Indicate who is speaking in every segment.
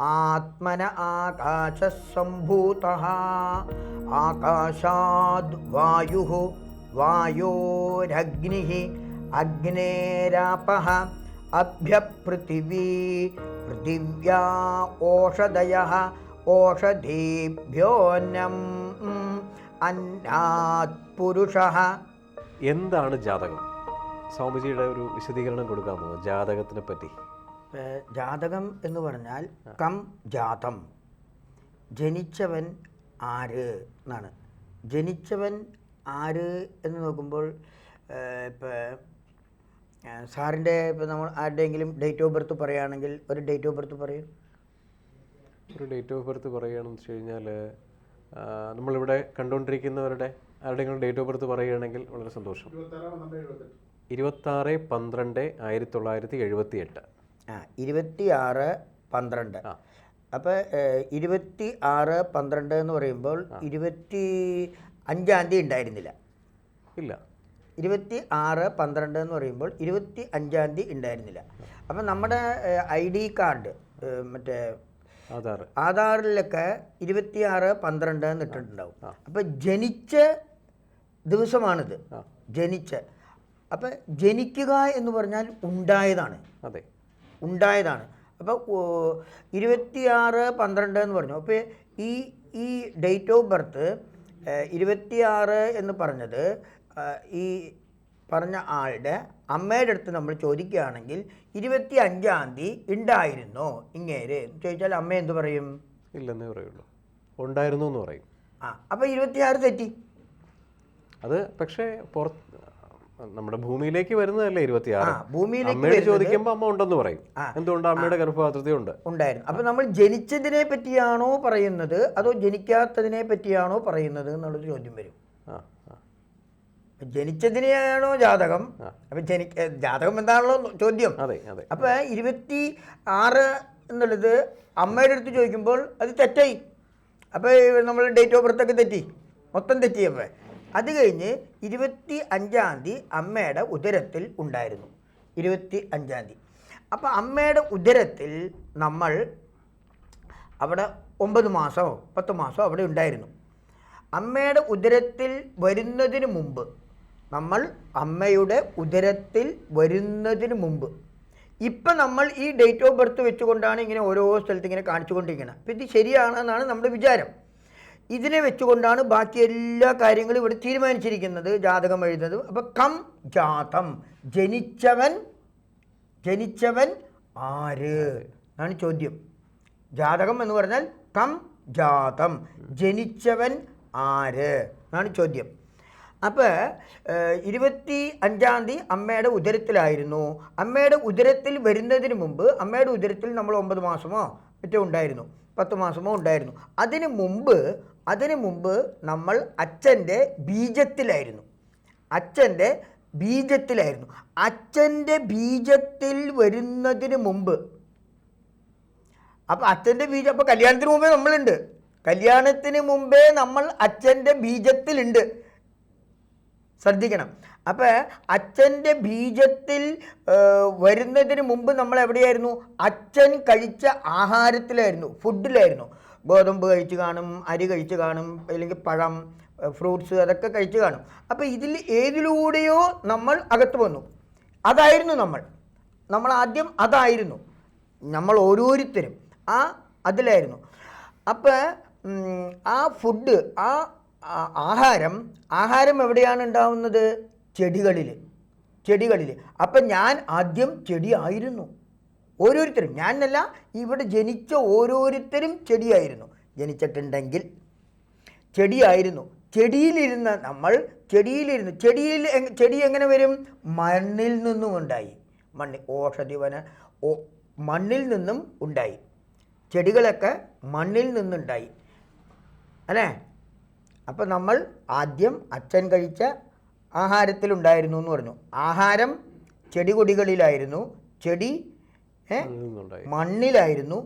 Speaker 1: ആത്മന ആകാശസംഭൂത. ആകാശാദ് വായു വായോരഗ്നി അഗ്നേരാപ അഭ്യപൃഥിവീ പൃഥിവ്യാ ഓഷധയ ഓഷധീഭ്യോന്നം അന്നാത് പുരുഷ.
Speaker 2: എന്താണ് ജാതകം? സ്വാമിജിയുടെ ഒരു വിശദീകരണം കൊടുക്കാമോ? ജാതകത്തിനെ പറ്റി.
Speaker 1: ജാതകം എന്ന് പറഞ്ഞാൽ കം ജാതം. ജനിച്ചവൻ ആര് എന്നാണ്. ജനിച്ചവൻ ആര് എന്ന് നോക്കുമ്പോൾ ഇപ്പോൾ സാറിന്റെ ഇപ്പോൾ നമ്മൾ ആരുടെയെങ്കിലും ഡേറ്റ് ഓഫ് ബർത്ത് പറയുകയാണെങ്കിൽ ഒരു ഡേറ്റ് ഓഫ് ബർത്ത് പറയും.
Speaker 2: ഒരു ഡേറ്റ് ഓഫ് ബർത്ത് പറയുകയാണെന്ന് വെച്ച് കഴിഞ്ഞാൽ നമ്മളിവിടെ കണ്ടുകൊണ്ടിരിക്കുന്നവരുടെ ആരുടെയെങ്കിലും ഡേറ്റ് ഓഫ് ബർത്ത് പറയുകയാണെങ്കിൽ വളരെ സന്തോഷം. ഇരുപത്താറ് പന്ത്രണ്ട് ആയിരത്തി തൊള്ളായിരത്തി എഴുപത്തി എട്ട്
Speaker 1: ആ ഇരുപത്തി ആറ് പന്ത്രണ്ട്.
Speaker 2: ആ.
Speaker 1: അപ്പോൾ ഇരുപത്തി ആറ് പന്ത്രണ്ട് എന്ന് പറയുമ്പോൾ ഇരുപത്തി അഞ്ചാം തീയതി ഉണ്ടായിരുന്നില്ല.
Speaker 2: ഇല്ല.
Speaker 1: ഇരുപത്തി ആറ് പന്ത്രണ്ട് എന്ന് പറയുമ്പോൾ ഇരുപത്തി അഞ്ചാം തീയതി ഉണ്ടായിരുന്നില്ല. അപ്പം നമ്മുടെ ഐ ഡി കാർഡ് മറ്റേ
Speaker 2: ആധാർ.
Speaker 1: ആധാറിലൊക്കെ ഇരുപത്തി ആറ് പന്ത്രണ്ട് എന്ന് ഇട്ടിട്ടുണ്ടാവും. അപ്പം ജനിച്ച ദിവസമാണിത്. ജനിച്ച. അപ്പം ജനിക്കുക എന്ന് പറഞ്ഞാൽ ഉണ്ടായതാണ്.
Speaker 2: അതെ.
Speaker 1: ഉണ്ടായതാണ്. അപ്പോൾ ഇരുപത്തിയാറ് പന്ത്രണ്ട് എന്ന് പറഞ്ഞു. അപ്പോൾ ഈ ഈ ഡേറ്റ് ഓഫ് ബർത്ത് ഇരുപത്തിയാറ് എന്ന് പറഞ്ഞത് ഈ പറഞ്ഞ ആളുടെ അമ്മയുടെ അടുത്ത് നമ്മൾ ചോദിക്കുകയാണെങ്കിൽ ഇരുപത്തി അഞ്ചാം തീയതി ഉണ്ടായിരുന്നോ ഇങ്ങേര്. ചോദിച്ചാൽ അമ്മ എന്ത് പറയും?
Speaker 2: ഇല്ലെന്നേ പറയുള്ളൂ. ഉണ്ടായിരുന്നു എന്ന് പറയും.
Speaker 1: ആ അപ്പോൾ ഇരുപത്തിയാറ് തെറ്റി.
Speaker 2: അത് പക്ഷേ പുറത്ത് നമ്മുടെ ഭൂമിയിലേക്ക് വരുന്നതല്ലേ ഇരുപത്തിയാറ്?
Speaker 1: ഭൂമിയിലേക്ക് ചോദിക്കുമ്പോ
Speaker 2: ചോദിക്കുമ്പോൾ അമ്മ ഉണ്ടെന്ന് പറയും. എന്തുകൊണ്ട് അമ്മയുടെ ഗർഭപാത്രത്തിൽ ഉണ്ട്?
Speaker 1: ഉണ്ടായിരുന്നു. അപ്പൊ നമ്മൾ ജനിച്ചതിനെ പറ്റിയാണോ പറയുന്നത് അതോ ജനിക്കാത്തതിനെ പറ്റിയാണോ പറയുന്നത് എന്നുള്ളൊരു ചോദ്യം വരും. ജനിച്ചതിനെയാണോ ജാതകം?
Speaker 2: അപ്പൊ
Speaker 1: അപ്പം ജനി ജാതകം എന്താണല്ലോ ചോദ്യം.
Speaker 2: അതെ അതെ.
Speaker 1: അപ്പോൾ ഇരുപത്തി ആറ് എന്നുള്ളത് അമ്മയുടെ അടുത്ത് ചോദിക്കുമ്പോൾ അത് തെറ്റായി. അപ്പോൾ നമ്മൾ ഡേറ്റ് ഓഫ് ബർത്ത് ഒക്കെ തെറ്റി. മൊത്തം തെറ്റി അപ്പോൾ അത് കഴിഞ്ഞ് ഇരുപത്തി അഞ്ചാം തീയതി അമ്മയുടെ ഉദരത്തിൽ ഉണ്ടായിരുന്നു. ഇരുപത്തി അഞ്ചാം തീയതി. അപ്പോൾ അമ്മയുടെ ഉദരത്തിൽ നമ്മൾ അവിടെ ഒമ്പത് മാസമോ പത്ത് മാസമോ അവിടെ ഉണ്ടായിരുന്നു. അമ്മയുടെ ഉദരത്തിൽ വരുന്നതിന് മുമ്പ് നമ്മൾ അമ്മയുടെ ഉദരത്തിൽ വരുന്നതിന് മുമ്പ് ഇപ്പം നമ്മൾ ഈ ഡേറ്റ് ഓഫ് ബർത്ത് വെച്ചുകൊണ്ടാണ് ഇങ്ങനെ ഓരോ സ്ഥലത്ത് ഇങ്ങനെ കാണിച്ചുകൊണ്ടിരിക്കുന്നത് അപ്പം ഇത് ശരിയാണെന്നാണ് നമ്മുടെ വിചാരം. ഇതിനെ വെച്ചുകൊണ്ടാണ് ബാക്കി എല്ലാ കാര്യങ്ങളും ഇവിടെ തീരുമാനിച്ചിരിക്കുന്നത്. ജാതകം എഴുതുന്നത്. അപ്പം കം ജാതം. ജനിച്ചവൻ ജനിച്ചവൻ ആര്? എന്നാണ് ചോദ്യം. ജാതകം എന്ന് പറഞ്ഞാൽ കം ജാതം. ജനിച്ചവൻ ആര്? എന്നാണ് ചോദ്യം. അപ്പോൾ ഇരുപത്തി അഞ്ചാം തീയതി അമ്മയുടെ ഉദരത്തിലായിരുന്നു. അമ്മയുടെ ഉദരത്തിൽ വരുന്നതിന് മുമ്പ് അമ്മയുടെ ഉദരത്തിൽ നമ്മൾ ഒമ്പത് മാസമോ മറ്റോ ഉണ്ടായിരുന്നു. പത്ത് മാസമോ ഉണ്ടായിരുന്നു. അതിന് മുമ്പ് അതിന് മുമ്പ് നമ്മൾ അച്ഛന്റെ ബീജത്തിലായിരുന്നു. അച്ഛന്റെ ബീജത്തിലായിരുന്നു. അച്ഛന്റെ ബീജത്തിൽ വരുന്നതിന് മുമ്പ്. അപ്പോൾ അച്ഛന്റെ ബീജം അപ്പോൾ കല്യാണത്തിന് മുമ്പേ നമ്മളുണ്ട്. കല്യാണത്തിന് മുമ്പേ നമ്മൾ അച്ഛന്റെ ബീജത്തിലുണ്ട്. ശ്രദ്ധിക്കണം. അപ്പോൾ അച്ഛന്റെ ബീജത്തിൽ വരുന്നതിന് മുമ്പ് നമ്മൾ എവിടെയായിരുന്നു? അച്ഛൻ കഴിച്ച ആഹാരത്തിലായിരുന്നു ഫുഡിലായിരുന്നു ഗോതമ്പ് കഴിച്ച് കാണും അരി കഴിച്ച് കാണും അല്ലെങ്കിൽ പഴം ഫ്രൂട്ട്സ് അതൊക്കെ കഴിച്ച് കാണും. അപ്പോൾ ഇതിൽ ഏതിലൂടെയോ നമ്മൾ അകത്ത് വന്നു. അതായിരുന്നു നമ്മൾ. നമ്മൾ ആദ്യം അതായിരുന്നു. നമ്മൾ ഓരോരുത്തരും. ആ അതിലായിരുന്നു. അപ്പോൾ ആ ഫുഡ് ആ ആഹാരം ആഹാരം എവിടെയാണ് ഉണ്ടാവുന്നത്? ചെടികളിൽ ചെടികളിൽ അപ്പം ഞാൻ ആദ്യം ചെടി ആയിരുന്നു. ഓരോരുത്തരും. ഞാനല്ല ഇവിടെ ജനിച്ച ഓരോരുത്തരും ചെടിയായിരുന്നു. ജനിച്ചിട്ടുണ്ടെങ്കിൽ ചെടിയായിരുന്നു. ചെടിയിലിരുന്ന നമ്മൾ ചെടിയിലിരുന്ന്. ചെടിയിൽ ചെടി എങ്ങനെ വരും? മണ്ണിൽ നിന്നും ഉണ്ടായി. മണ്ണിൽ ഓഷധി വന ഓ മണ്ണിൽ നിന്നും ഉണ്ടായി. ചെടികളൊക്കെ മണ്ണിൽ നിന്നുണ്ടായി. അല്ലേ? അപ്പോൾ നമ്മൾ ആദ്യം അച്ഛൻ കഴിച്ച ആഹാരത്തിലുണ്ടായിരുന്നു എന്ന് പറഞ്ഞു. ആഹാരം ചെടികൊടികളിലായിരുന്നു. ചെടി മണ്ണിലായിരുന്നു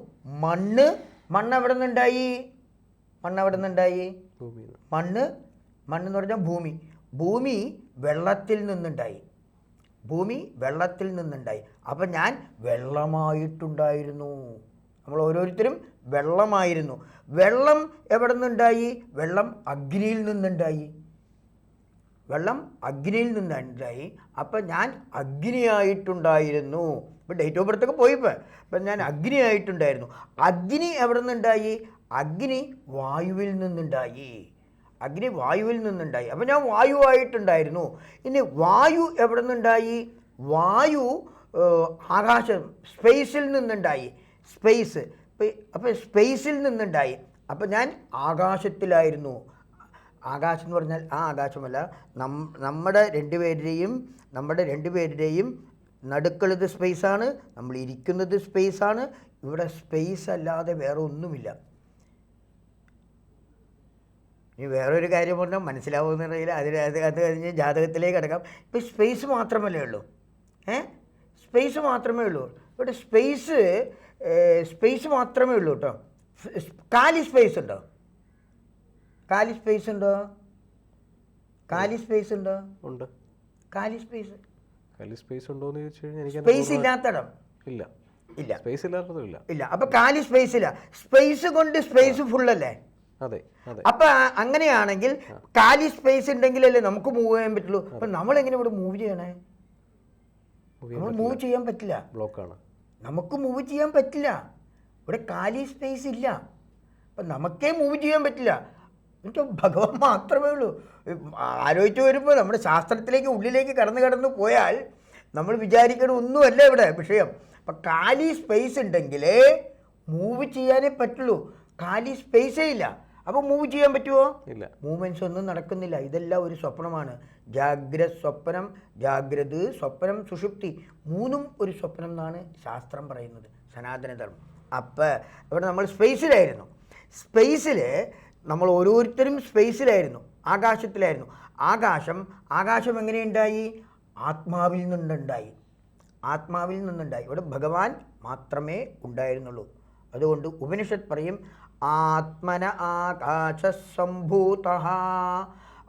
Speaker 1: മണ്ണ് മണ്ണ് എവിടെ നിന്നുണ്ടായി മണ്ണ് എവിടെ നിന്നുണ്ടായി മണ്ണ് മണ്ണ് എന്ന് പറഞ്ഞാൽ ഭൂമി. ഭൂമി വെള്ളത്തിൽ നിന്നുണ്ടായി. ഭൂമി വെള്ളത്തിൽ നിന്നുണ്ടായി. അപ്പം ഞാൻ വെള്ളമായിട്ടുണ്ടായിരുന്നു. നമ്മൾ ഓരോരുത്തരും വെള്ളമായിരുന്നു. വെള്ളം എവിടെ നിന്നുണ്ടായി വെള്ളം അഗ്നിയിൽ നിന്നുണ്ടായി. വെള്ളം അഗ്നിയിൽ നിന്ന് ഉണ്ടായി. അപ്പം ഞാൻ അഗ്നിയായിട്ടുണ്ടായിരുന്നു. ഇപ്പം ഡേറ്റ് ഓഫ് ബർത്തൊക്കെ പോയിപ്പോൾ അപ്പം ഞാൻ അഗ്നിയായിട്ടുണ്ടായിരുന്നു. അഗ്നി എവിടെ നിന്നുണ്ടായി? അഗ്നി വായുവിൽ നിന്നുണ്ടായി. അഗ്നി വായുവിൽ നിന്നുണ്ടായി. അപ്പം ഞാൻ വായുവായിട്ടുണ്ടായിരുന്നു. ഇനി വായു എവിടെ നിന്നുണ്ടായി? വായു ആകാശം സ്പേസിൽ നിന്നുണ്ടായി. സ്പേസ് അപ്പം സ്പേസിൽ നിന്നുണ്ടായി. അപ്പം ഞാൻ ആകാശത്തിലായിരുന്നു. ആകാശം എന്ന് പറഞ്ഞാൽ ആ ആകാശമല്ല. നം നമ്മുടെ രണ്ടുപേരുടെയും നമ്മുടെ രണ്ടുപേരുടെയും നടുക്കളത് സ്പേസാണ് നമ്മൾ ഇരിക്കുന്നത് സ്പേസാണ് ഇവിടെ സ്പേസ് അല്ലാതെ വേറെ ഒന്നുമില്ല. ഇനി വേറൊരു കാര്യം പറഞ്ഞാൽ മനസ്സിലാവുന്നുണ്ടെങ്കിൽ അതിൽ അത് അത് കഴിഞ്ഞ് ജാതകത്തിലേക്ക് കിടക്കാം. ഇപ്പം സ്പേസ് മാത്രമല്ലേ ഉള്ളൂ? ഏ? സ്പേസ് മാത്രമേ ഉള്ളൂ. ഇവിടെ സ്പേസ് സ്പേസ് മാത്രമേ ഉള്ളൂ കേട്ടോ. കാലി സ്പേസ് ഉണ്ടോ? കാലി സ്പേസ് ഉണ്ടോ? കാലി സ്പേസ് ഉണ്ടോ?
Speaker 2: ഉണ്ട്.
Speaker 1: കാലി സ്പേസ്
Speaker 2: കാലി സ്പേസ് ഉണ്ടോ എന്ന് ചോദിച്ചു കഴിഞ്ഞാൽ എനിക്ക്
Speaker 1: സ്പേസ് ഇല്ലാത്തടം.
Speaker 2: ഇല്ല.
Speaker 1: ഇല്ല.
Speaker 2: സ്പേസ് ഇല്ലാത്തതും ഇല്ല.
Speaker 1: ഇല്ല. അപ്പൊ കാലി സ്പേസ് ഇല്ല. സ്പേസ് കൊണ്ട് സ്പേസ് ഫുൾ അല്ലേ?
Speaker 2: അതെ
Speaker 1: അപ്പൊ അങ്ങനെയാണെങ്കിൽ കാലി സ്പേസ് ഉണ്ടെങ്കിലല്ലേ നമുക്ക് മൂവ് ചെയ്യാൻ പറ്റുള്ളൂ. അപ്പൊ നമ്മൾ എങ്ങനെ ഇവിടെ മൂവ് ചെയ്യണേ? നമ്മൾ മൂവ് ചെയ്യാൻ പറ്റില്ല.
Speaker 2: ബ്ലോക്ക് ആണ്.
Speaker 1: നമുക്ക് മൂവ് ചെയ്യാൻ പറ്റില്ല. ഇവിടെ കാലി സ്പേസ് ഇല്ല. അപ്പം നമുക്കേ മൂവ് ചെയ്യാൻ പറ്റില്ല. എന്നിട്ട് ഭഗവാൻ മാത്രമേ ഉള്ളൂ. ആലോചിച്ച് വരുമ്പോൾ നമ്മുടെ ശാസ്ത്രത്തിലേക്ക് ഉള്ളിലേക്ക് കടന്നു കടന്നു പോയാൽ നമ്മൾ വിചാരിക്കണ ഒന്നുമല്ല ഇവിടെ വിഷയം. അപ്പം കാലി സ്പേസ് ഉണ്ടെങ്കിൽ മൂവ് ചെയ്യാനേ പറ്റുള്ളൂ. കാലി സ്പേസേ ഇല്ല. അപ്പോൾ മൂവ് ചെയ്യാൻ പറ്റുമോ
Speaker 2: ഇല്ല.
Speaker 1: മൂവ്മെന്റ്സ് ഒന്നും നടക്കുന്നില്ല. ഇതെല്ലാം ഒരു സ്വപ്നമാണ്. ജാഗ്ര സ്വപ്നം ജാഗ്രത് സ്വപ്നം സുഷുപ്തി മൂന്നും ഒരു സ്വപ്നം എന്നാണ് ശാസ്ത്രം പറയുന്നത്. സനാതനധർമ്മം. അപ്പം ഇവിടെ നമ്മൾ സ്പേസിലായിരുന്നു സ്പേസിൽ നമ്മൾ ഓരോരുത്തരും സ്പേസിലായിരുന്നു ആകാശത്തിലായിരുന്നു. ആകാശം ആകാശം എങ്ങനെയുണ്ടായി? ആത്മാവിൽ നിന്നുണ്ടായി. ആത്മാവിൽ നിന്നുണ്ടായി. ഇവിടെ ഭഗവാൻ മാത്രമേ ഉണ്ടായിരുന്നുള്ളൂ. അതുകൊണ്ട് ഉപനിഷത്ത് പറയും ആത്മന ആകാശ സംഭൂത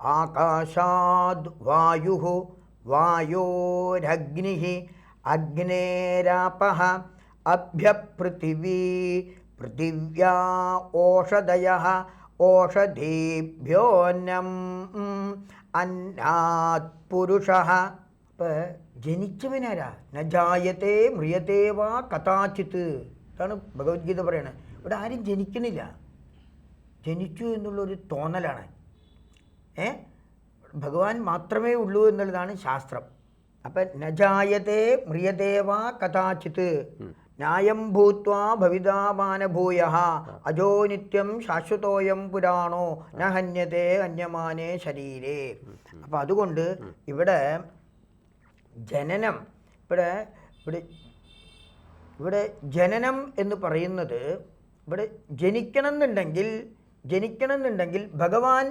Speaker 1: ആകാശാദ് വായു വായോരഗ്നി അഗ്നേരാപ അഭ്യപൃഥിവീ പൃഥിവ്യാ ഓഷധയ ഓഷധീഭ്യോന്നം അന്നാത് പുരുഷ. ഇപ്പൊ ജനിച്ചവനാരാ നജായത്തെ ജായത്തെ മ്രിയത്തെ വാ കഥാചിത്ത് ഇതാണ് ഭഗവത്ഗീത പറയണത് ഇവിടെ ആരും ജനിക്കണില്ല. ജനിച്ചു എന്നുള്ളൊരു തോന്നലാണ്. ഏ? ഭഗവാൻ മാത്രമേ ഉള്ളൂ എന്നുള്ളതാണ് ശാസ്ത്രം. അപ്പം നജായത്തെ മ്രിയദേവ കഥാചിത്ത് ന്യായം ഭൂത്വാ ഭവിതാമാനഭൂയ അജോ നിത്യം ശാശ്വതോയം പുരാണോ. ന അന്യമാനേ ഹന്യമാനേ ശരീരേ അപ്പം അതുകൊണ്ട് ഇവിടെ ജനനം ഇവിടെ ഇവിടെ ഇവിടെ ജനനം എന്ന് പറയുന്നത് ഇവിടെ ജനിക്കണം എന്നുണ്ടെങ്കിൽ ജനിക്കണം എന്നുണ്ടെങ്കിൽ ഭഗവാൻ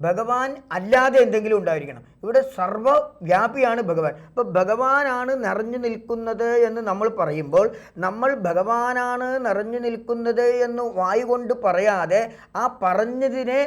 Speaker 1: ഭഗവാൻ അല്ലാതെ എന്തെങ്കിലും ഉണ്ടായിരിക്കണം. ഇവിടെ സർവവ്യാപിയാണ് ഭഗവാൻ. അപ്പോൾ ഭഗവാനാണ് നിറഞ്ഞു നിൽക്കുന്നത് എന്ന് നമ്മൾ പറയുമ്പോൾ നമ്മൾ ഭഗവാനാണ് നിറഞ്ഞു നിൽക്കുന്നത് എന്ന് വായു കൊണ്ട് പറയാതെ ആ പറഞ്ഞതിനെ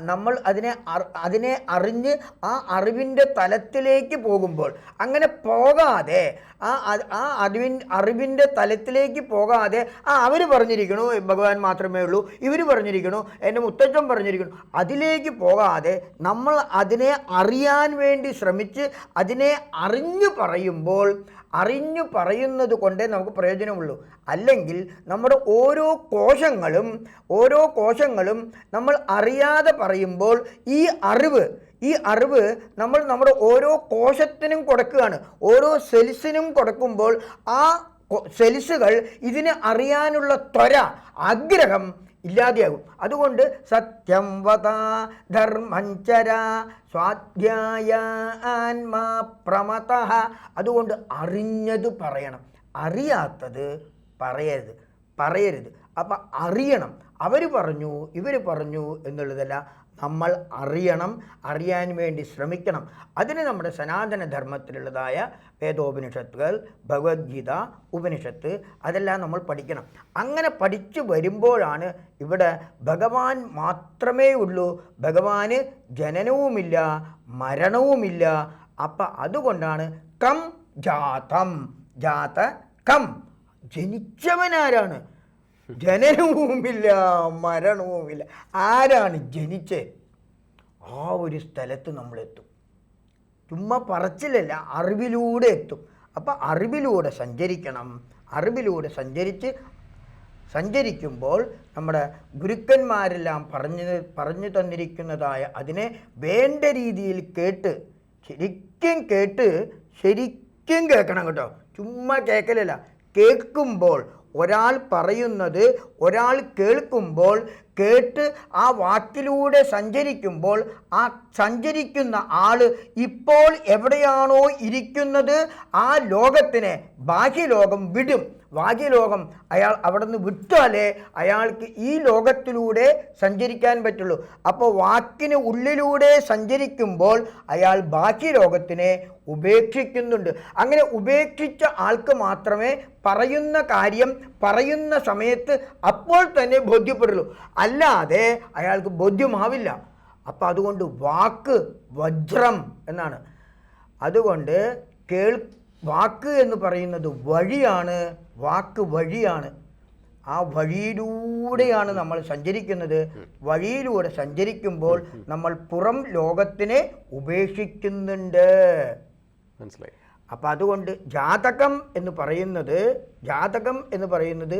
Speaker 1: നമ്മൾ അതിനെ അതിനെ അറിഞ്ഞ് ആ അറിവിന്റെ തലത്തിലേക്ക് പോകുമ്പോൾ അങ്ങനെ പോകാതെ ആ ആ അറിവിൻ അറിവിന്റെ തലത്തിലേക്ക് പോകാതെ ആ അവർ പറഞ്ഞിരിക്കണു ഭഗവാൻ മാത്രമേ ഉള്ളൂ ഇവർ പറഞ്ഞിരിക്കണു എന്റെ മുത്തച്ഛൻ പറഞ്ഞിരിക്കണു അതിലേക്ക് പോകാതെ നമ്മൾ അതിനെ അറിയാൻ വേണ്ടി ശ്രമിച്ച് അതിനെ അറിഞ്ഞു പറയുമ്പോൾ അറിഞ്ഞു പറയുന്നത് കൊണ്ടേ നമുക്ക് പ്രയോജനമുള്ളൂ. അല്ലെങ്കിൽ നമ്മുടെ ഓരോ കോശങ്ങളും ഓരോ കോശങ്ങളും നമ്മൾ അറിയാതെ പറയുമ്പോൾ ഈ അറിവ് ഈ അറിവ് നമ്മൾ നമ്മുടെ ഓരോ കോശത്തിനും കൊടുക്കുകയാണ്. ഓരോ സെൽസിനും കൊടുക്കുമ്പോൾ ആ സെൽസുകൾ ഇതിനെ അറിയാനുള്ള ത്വര ആഗ്രഹം ഇല്ലാതെയാകും. അതുകൊണ്ട് സത്യം വത ധർമ്മഞ്ചര സ്വാധ്യായ ആത്മാ പ്രമത അതുകൊണ്ട് അറിഞ്ഞത് പറയണം. അറിയാത്തത് പറയരുത്. പറയരുത്. അപ്പം അറിയണം. അവർ പറഞ്ഞു ഇവർ പറഞ്ഞു എന്നുള്ളതല്ല നമ്മൾ അറിയണം അറിയാൻ വേണ്ടി ശ്രമിക്കണം. അതിന് നമ്മുടെ സനാതന ധർമ്മത്തിലുള്ളതായ വേദോപനിഷത്തുകൾ ഭഗവത്ഗീത ഉപനിഷത്ത് അതെല്ലാം നമ്മൾ പഠിക്കണം. അങ്ങനെ പഠിച്ചു വരുമ്പോഴാണ് ഇവിടെ ഭഗവാൻ മാത്രമേ ഉള്ളൂ. ഭഗവാന് ജനനവുമില്ല മരണവുമില്ല. അപ്പം അതുകൊണ്ടാണ് കം ജാതം. ജാത കം. ജനിച്ചവനാരാണ്? ജനനവുമില്ല മരണവുമില്ല. ആരാണ് ജനിച്ചത് ആ ഒരു സ്ഥലത്ത് നമ്മൾ എത്തും ചുമ്മാ പറച്ചിലല്ല അറിവിലൂടെ എത്തും. അപ്പം അറിവിലൂടെ സഞ്ചരിക്കണം. അറിവിലൂടെ സഞ്ചരിച്ച് സഞ്ചരിക്കുമ്പോൾ നമ്മുടെ ഗുരുക്കന്മാരെല്ലാം പറഞ്ഞു പറഞ്ഞു തന്നിരിക്കുന്നതായ അതിനെ വേണ്ട രീതിയിൽ കേട്ട് ശരിക്കും കേട്ട് ശരിക്കും കേൾക്കണം കേട്ടോ. ചുമ്മാ കേൾക്കലല്ല കേൾക്കുമ്പോൾ ഒരാൾ പറയുന്നത് ഒരാൾ കേൾക്കുമ്പോൾ കേട്ട് ആ വാക്കിലൂടെ സഞ്ചരിക്കുമ്പോൾ ആ സഞ്ചരിക്കുന്ന ആൾ ഇപ്പോൾ എവിടെയാണോ ഇരിക്കുന്നത് ആ ലോകത്തിനെ ബാഹ്യലോകം വിടും. ബാഹ്യലോകം അയാൾ അവിടെ നിന്ന് വിട്ടാലേ അയാൾക്ക് ഈ ലോകത്തിലൂടെ സഞ്ചരിക്കാൻ പറ്റുള്ളൂ. അപ്പോൾ വാക്കിന് ഉള്ളിലൂടെ സഞ്ചരിക്കുമ്പോൾ അയാൾ ബാക്കി ലോകത്തിനെ ഉപേക്ഷിക്കുന്നുണ്ട്. അങ്ങനെ ഉപേക്ഷിച്ച ആൾക്ക് മാത്രമേ പറയുന്ന കാര്യം പറയുന്ന സമയത്ത് അപ്പോൾ തന്നെ ബോധ്യപ്പെടുള്ളൂ. അല്ലാതെ അയാൾക്ക് ബോധ്യമാവില്ല. അപ്പം അതുകൊണ്ട് വാക്ക് വജ്രം എന്നാണ്. അതുകൊണ്ട് കേൾ വാക്ക് എന്ന് പറയുന്നത് വഴിയാണ് വാക്ക് വഴിയാണ്. ആ വഴിയിലൂടെയാണ് നമ്മൾ സഞ്ചരിക്കുന്നത്. വഴിയിലൂടെ സഞ്ചരിക്കുമ്പോൾ നമ്മൾ പുറം ലോകത്തിനെ ഉപേക്ഷിക്കുന്നുണ്ട്.
Speaker 2: മനസ്സിലായി.
Speaker 1: അപ്പം അതുകൊണ്ട് ജാതകം എന്ന് പറയുന്നത് ജാതകം എന്ന് പറയുന്നത്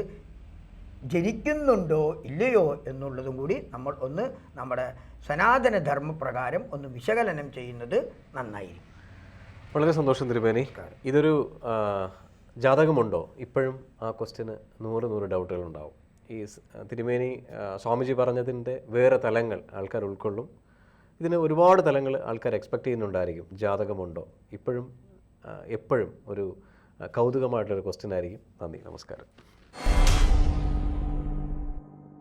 Speaker 1: ജനിക്കുന്നുണ്ടോ ഇല്ലയോ എന്നുള്ളതും കൂടി നമ്മൾ ഒന്ന് നമ്മുടെ സനാതന ധർമ്മപ്രകാരം ഒന്ന് വിശകലനം ചെയ്യുന്നത് നന്നായിരിക്കും.
Speaker 2: വളരെ സന്തോഷം തിരുമേനി. ഇതൊരു ജാതകമുണ്ടോ? ഇപ്പോഴും ആ ക്വസ്റ്റ്യന് നൂറ് നൂറ് ഡൗട്ടുകൾ ഉണ്ടാവും. ഈ തിരുമേനി സ്വാമിജി പറഞ്ഞതിന്റെ വേറെ തലങ്ങൾ ആൾക്കാർ ഉൾക്കൊള്ളും. ഇതിന് ഒരുപാട് തലങ്ങൾ ആൾക്കാർ എക്സ്പെക്റ്റ് ചെയ്യുന്നുണ്ടായിരിക്കും. ജാതകമുണ്ടോ? ഇപ്പോഴും എപ്പോഴും ഒരു കൗതുകമായിട്ടുള്ളൊരു ക്വസ്റ്റ്യൻ ആയിരിക്കും. നന്ദി നമസ്കാരം.